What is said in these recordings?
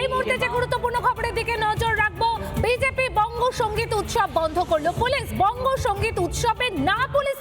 এই মুহূর্তে যে গুরুত্বপূর্ণ খবরের দিকে নজর রাখব, বিজেপি বঙ্গ সংগীত উৎসব বন্ধ করল। পুলিশ বঙ্গ সংগীত উৎসবে না পুলিশ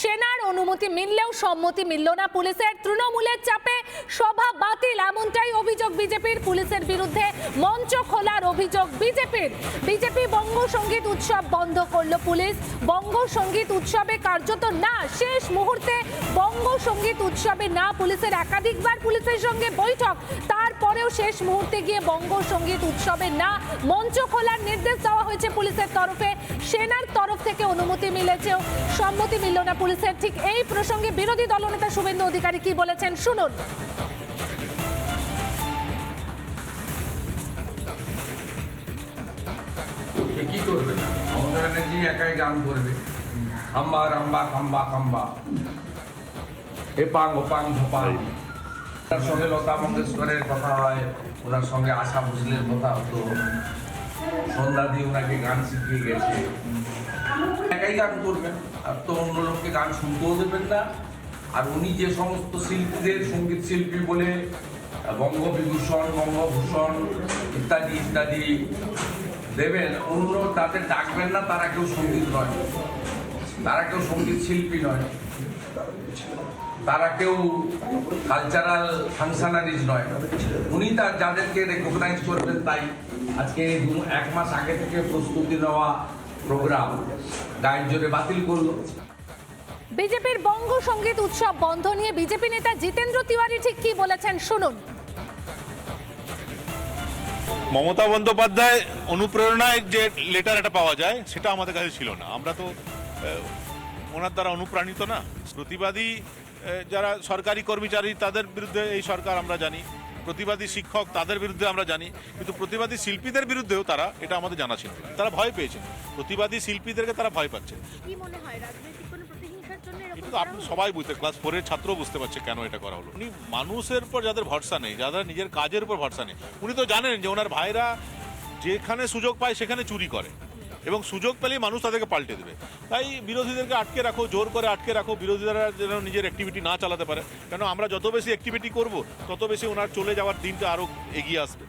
সেনার অনুমতি মিললেও সম্মতি মিলল না পুলিশের। তৃণমূলের চাপে সভা বাতিল, এমনটাই অভিযোগ বিজেপির। পুলিশের বিরুদ্ধে মঞ্চ খোলার অভিযোগ বিজেপির। বিজেপি বঙ্গ সংগীত উৎসব বন্ধ করল পুলিশ। বঙ্গ সংগীত উৎসবে কার্যত না, শেষ মুহূর্তে বঙ্গ সংগীত উৎসবে না, পুলিশের একাধিকবার পুলিশের সঙ্গে বৈঠক। তারপরেও শেষ মুহূর্তে গিয়ে বঙ্গ সংগীত উৎসবে না, মঞ্চ খোলার নির্দেশ দেওয়া হয়েছে পুলিশের তরফে। সেনার তরফ থেকে অনুমতি মিলেছেও সম্মতি মিলল না পুলিশের ঠিক এই প্রসঙ্গে বিরোধী দলনেতা শুভেন্দু অধিকারী কি বলেছেন শুনুন। কি করবে মমতা ব্যানার্জি একাই গান করবে। খাম্বা রাম্বা, খাম্বা খাম্বা। এপাং ওপাং ধোপাং তার সঙ্গে লতা মঙ্গেশকরের কথা হয়, ওনার সঙ্গে আশা ভোসলের কথা হতো। সন্ধ্যা দিয়ে ওনাকে গান শিখিয়ে গেছে। একাই গান করবেন। আর তো অন্য লোককে গান শুনতেও দেবেন না। আর উনি যে সমস্ত শিল্পীদের, সংগীত শিল্পী বলে, বঙ্গবিভূষণ, বঙ্গভূষণ ইত্যাদি ইত্যাদি দেবেন, অন্য তাদের ডাকবেন না, তারা কেউ সংগীত নয়। তারা কেউ সংগীত শিল্পী নয়। তারা কেউ কালচারাল ফাংশনারিজ নয়। উনি তার যাদেরকে রেকগনাইজ করবেন তাই আজকে এক মাস আগে থেকে প্রস্তুতি নেওয়া প্রোগ্রাম গায়ের জোরে বাতিল করল। বিজেপির বঙ্গ সংগীত উৎসব বন্ধ নিয়ে বিজেপি নেতা জিতেন্দ্র তিওয়ারি ঠিক কি বলেছেন শুনুন। মমতা বন্দ্যোপাধ্যায় অনুপ্রেরণায় যে লেটার এটা পাওয়া যায় সেটা আমাদের কাছে ছিল না। আমরা তো ওনার দ্বারা অনুপ্রাণিত না। প্রতিবাদী যারা সরকারি কর্মচারী তাদের বিরুদ্ধে এই সরকার আমরা জানি। প্রতিবাদী শিক্ষক তাদের বিরুদ্ধে আমরা জানি কিন্তু প্রতিবাদী শিল্পীদের বিরুদ্ধেও তারা এটা আমাদের জানা ছিল। তারা ভয় পেয়েছেন প্রতিবাদী শিল্পীদেরকে তারা ভয় পাচ্ছে। কি মনে হয় রাজনৈতিক কোনো প্রতিহিংসার জন্য এরকম এটা আপনি সবাই বুঝতে ক্লাস ফোরের ছাত্র বুঝতে পারছে কেন এটা করা হলো। উনি মানুষের উপর যাদের ভরসা নেই যাদের নিজের কাজের উপর ভরসা নেই উনি তো জানেন যে ওনার ভাইরা যেখানে সুযোগ পায় সেখানে চুরি করে। এবং সুযোগ পেলেই মানুষ তাদেরকে পাল্টে দেবে। তাই বিরোধীদেরকে আটকে রাখো, জোর করে আটকে রাখো। বিরোধীরা যেন নিজের অ্যাক্টিভিটি না চালাতে পারে। কেন আমরা যত বেশি অ্যাক্টিভিটি করব, তত বেশি ওনার চলে যাওয়ার দিনটা আরও এগিয়ে আসবে।